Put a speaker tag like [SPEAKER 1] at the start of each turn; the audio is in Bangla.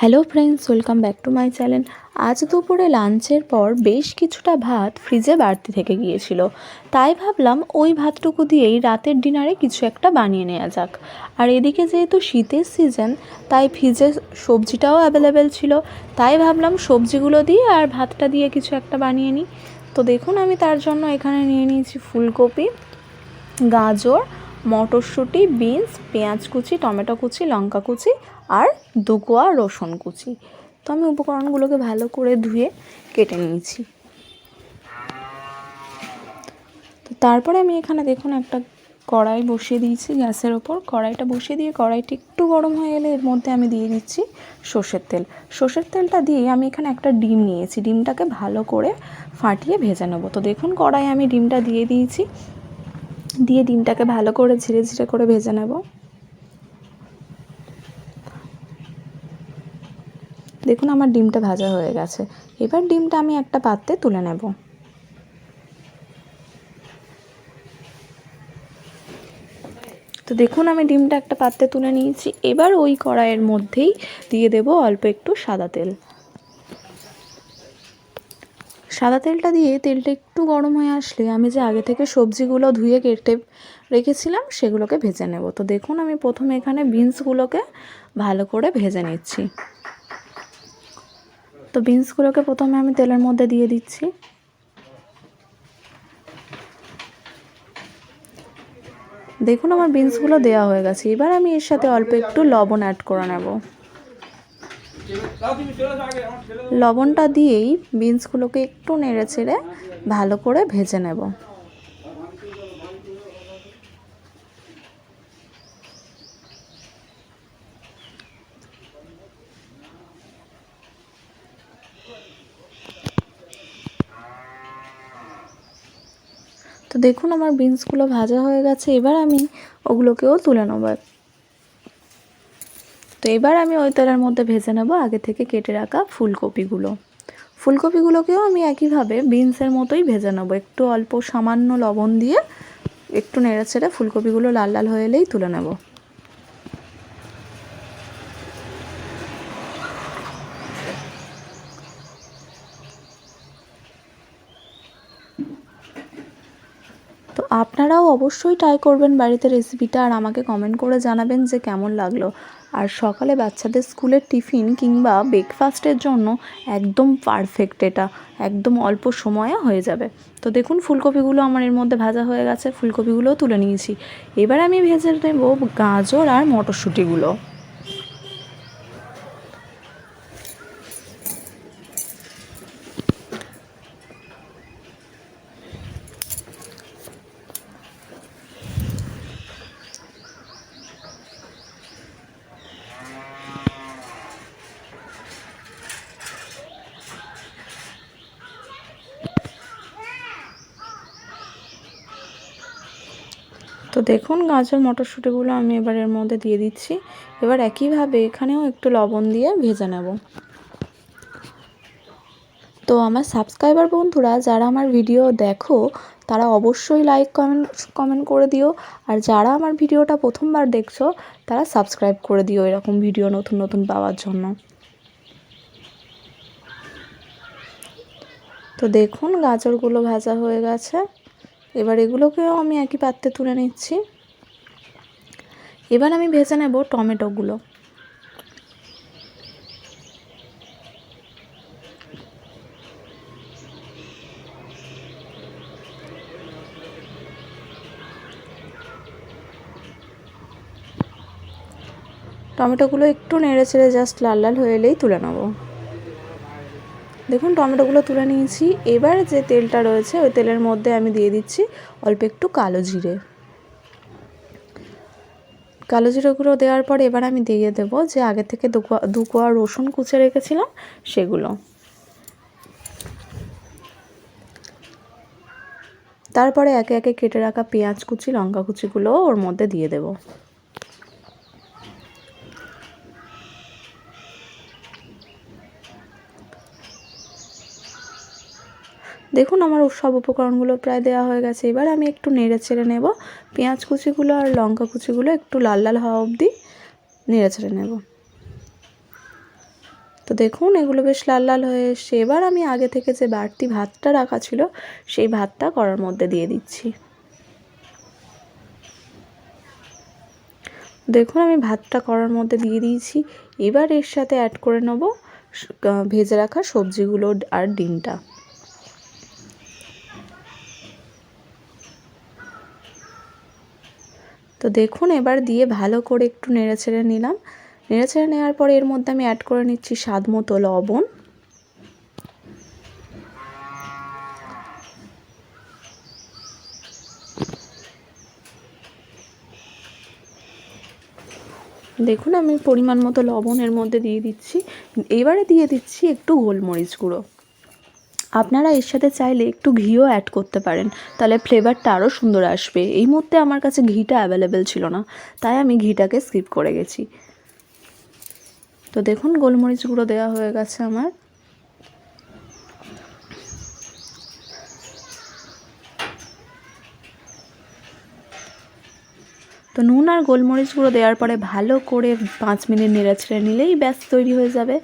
[SPEAKER 1] Hello friends welcome back to my channel আজ দুপুরে লাঞ্চের পর বেশ কিছুটা ভাত ফ্রিজে বাড়তি থেকে গিয়েছিল। তাই ভাবলাম ওই ভাতটুকু দিয়েই রাতের ডিনারে কিছু একটা বানিয়ে নেওয়া যাক। আর এদিকে যেহেতু শীতের সিজন তাই ফ্রিজে সবজিটাও অ্যাভেলেবেল ছিল। তাই ভাবলাম সবজিগুলো দিয়ে আর ভাতটা দিয়ে কিছু একটা বানিয়ে নিই। তো দেখুন আমি তার জন্য এখানে নিয়ে নিয়েছি ফুলকপি, গাজর মটরশুঁটি, বিনস, পেঁয়াজ কুচি, টমেটো কুচি, লঙ্কা কুচি আর দুকোয়া রসুন কুচি। তো আমি উপকরণগুলোকে ভালো করে ধুয়ে কেটে নিয়েছি। তো তারপরে আমি এখানে দেখুন একটা কড়াই বসিয়ে দিয়েছি গ্যাসের ওপর। কড়াইটা বসিয়ে দিয়ে কড়াইটি একটু গরম হয়ে গেলে এর মধ্যে আমি দিয়ে দিচ্ছি সর্ষের তেল। সর্ষের তেলটা দিয়ে আমি এখানে একটা ডিম নিয়েছি। ডিমটাকে ভালো করে ফাটিয়ে ভেজে নেব। তো দেখুন কড়াই আমি ডিমটা দিয়ে দিয়েছি। দিয়ে ডিমটাকে ভালো করে ঝিরে ঝিরে করে ভেজে নেব। দেখুন আমার ডিমটা ভাজা হয়ে গেছে। এবার ডিমটা আমি একটা পাত্রে তুলে নেব। তো দেখুন আমি ডিমটা একটা পাত্রে তুলে নিয়েছি। এবার ওই কড়াইয়ের মধ্যেই দিয়ে দেব অল্প একটু সাদা তেল। সাদা তেলটা দিয়ে তেলটা একটু গরম হয়ে আসলে আমি যে আগে থেকে সবজিগুলো ধুয়ে কেটে রেখেছিলাম, সেগুলোকে ভেজে নেব। তো দেখুন, আমি প্রথমে এখানে বিনসগুলোকে ভালো করে ভেজে নিচ্ছি। তো বিনসগুলোকে প্রথমে আমি তেলের মধ্যে দিয়ে দিচ্ছি। দেখুন, আমার বিনসগুলো দেওয়া হয়ে গেছে। এবার আমি এর সাথে অল্প একটু লবণ অ্যাড করে নেব। লবণটা দিয়েই বিনসগুলোকে একটু নেড়ে ছেড়ে ভালো করে ভেজে নেব। তো দেখুন আমার বিনসগুলো ভাজা হয়ে গেছে, এবার আমি ওগুলোকেও তুলে নেব। তো এবার আমি ওই তেলের মধ্যে ভেজে নেব, আগে থেকে কেটে রাখা ফুলকপিগুলো। ফুলকপিগুলোকেও আমি একইভাবে বিনসের মতোই ভেজে নেব, একটু অল্প সামান্য লবণ দিয়ে একটু নেড়ে ছেড়ে ফুলকপিগুলো লাল লাল হয়ে এলেই তুলে নেব। তো আপনারাও অবশ্যই ট্রাই করবেন বাড়িতে রেসিপিটা আর আমাকে কমেন্ট করে জানাবেন যে কেমন লাগল। আর সকালে বাচ্চাদের স্কুলের টিফিন কিংবা ব্রেকফাস্টের জন্য একদম পারফেক্ট এটা। একদম অল্প সময়ে হয়ে যাবে। তো দেখুন, ফুলকপিগুলো আমার এর মধ্যে ভাজা হয়ে গেছে, ফুলকপিগুলোও তুলে নিয়েছি। এবার আমি ভেজে নেব গাজর আর মটরশুঁটিগুলো। তো দেখুন গাজর মটরশুঁটিগুলো আমি এবার এর মধ্যে দিয়ে দিচ্ছি। এবার একইভাবে এখানেও একটু লবণ দিয়ে ভেজে নেব। তো আমার সাবস্ক্রাইবার বন্ধুরা, যারা আমার ভিডিও দেখো, তারা অবশ্যই লাইক কমেন্ট কমেন্ট করে দিও। আর যারা আমার ভিডিওটা প্রথমবার দেখছ, তারা সাবস্ক্রাইব করে দিও এরকম ভিডিও নতুন নতুন পাওয়ার জন্য। তো দেখুন গাজরগুলো ভাজা হয়ে গেছে। এবার এগুলোকেও আমি একই পাত্রে তুলে নিচ্ছি। এবার আমি ভেজে নেব টমেটোগুলো। টমেটোগুলো একটু নেড়ে ছেড়ে জাস্ট লাল লাল হয়ে এলেই তুলে নেব। দেখুন, টমেটোগুলো তুলে নিয়েছি। এবার যে তেলটা রয়েছে, ওই তেলের মধ্যে আমি দিয়ে দিচ্ছি অল্প একটু কালো জিরে। কালো জিরেগুলো দেওয়ার পর এবার আমি দিয়ে দেব যে আগে থেকে দু কোয়া রসুন কুচে রেখেছিলাম, সেগুলো। তারপরে একে একে কেটে রাখা পেঁয়াজ কুচি, লঙ্কা কুচিগুলো ওর মধ্যে দিয়ে দেবো। দেখুন আমার সব উপকরণগুলো প্রায় দেওয়া হয়ে গেছে। এবার আমি একটু নেড়ে ছেড়ে নেব। পেঁয়াজ কুচিগুলো আর লঙ্কা কুচিগুলো একটু লাল লাল হওয়া অবধি নেড়ে ছেড়ে নেব। তো দেখুন, এগুলো বেশ লাল লাল হয়ে এসছে। এবার আমি আগে থেকে যে বাড়তি ভাতটা রাখা ছিল, সেই ভাতটা করার মধ্যে দিয়ে দিচ্ছি। দেখুন, আমি ভাতটা করার মধ্যে দিয়ে দিয়েছি। এবার এর সাথে অ্যাড করে নেব ভেজে রাখা সবজিগুলো আর ডিমটা। তো দেখুন, এবার দিয়ে ভালো করে একটু নেড়ে ছেড়ে নিলাম। নেড়ে ছেড়ে নেওয়ার পরে এর মধ্যে আমি অ্যাড করে নিচ্ছি স্বাদ মতো লবণ। দেখুন, আমি পরিমাণ মতো লবণ এর মধ্যে দিয়ে দিচ্ছি। এবারে দিয়ে দিচ্ছি একটু গোলমরিচ গুঁড়ো। আপনারা এর সাথে চাইলে একটু ঘিও অ্যাড করতে পারেন। তাহলে ফ্লেভারটা আরও সুন্দর আসবে। এই মুহূর্তে আমার কাছে ঘিটা অ্যাভেলেবেল ছিল না, তাই আমি ঘিটাকে স্কিপ করে গেছি। তো দেখুন, গোলমরিচ গুঁড়ো দেওয়া হয়ে গেছে আমার। তো নুন আর গোলমরিচ গুঁড়ো দেওয়ার পরে ভালো করে পাঁচ মিনিট নেড়ে ছেড়ে নিলেই ব্যাস, তৈরি হয়ে যাবে।